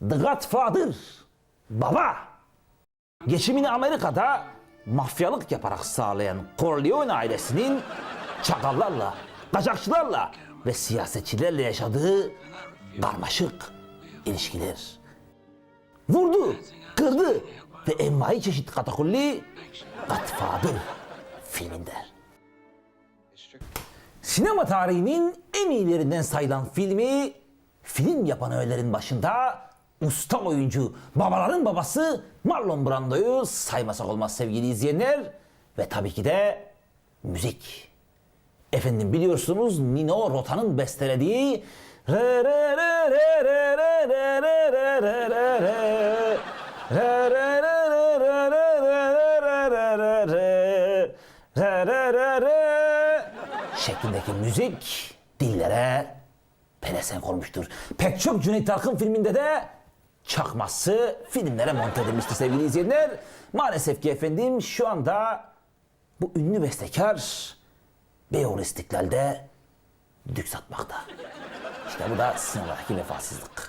The Godfather. Baba. Geçimini Amerika'da mafyalık yaparak sağlayan Corleone ailesinin çakallarla, kaçakçılarla ve siyasetçilerle yaşadığı karmaşık ilişkiler. Vurdu, kırdı ve envai çeşit katakulli Godfather filminde. Sinema tarihinin en iyilerinden sayılan filmi film yapan öğelerin başında usta oyuncu, babaların babası Marlon Brando'yu saymasak olmaz sevgili izleyenler. Ve tabii ki de müzik. Efendim biliyorsunuz Nino Rota'nın bestelediği şeklindeki müzik dillere pelesenk olmuştur. Pek çok Cüneyt Arkın filminde de çakması filmlere monte edilmiştir sevgili izleyenler. Maalesef ki efendim şu anda bu ünlü bestekar Beyoğlu İstiklal'de dük satmakta. İşte bu da sinemadaki vefasızlık.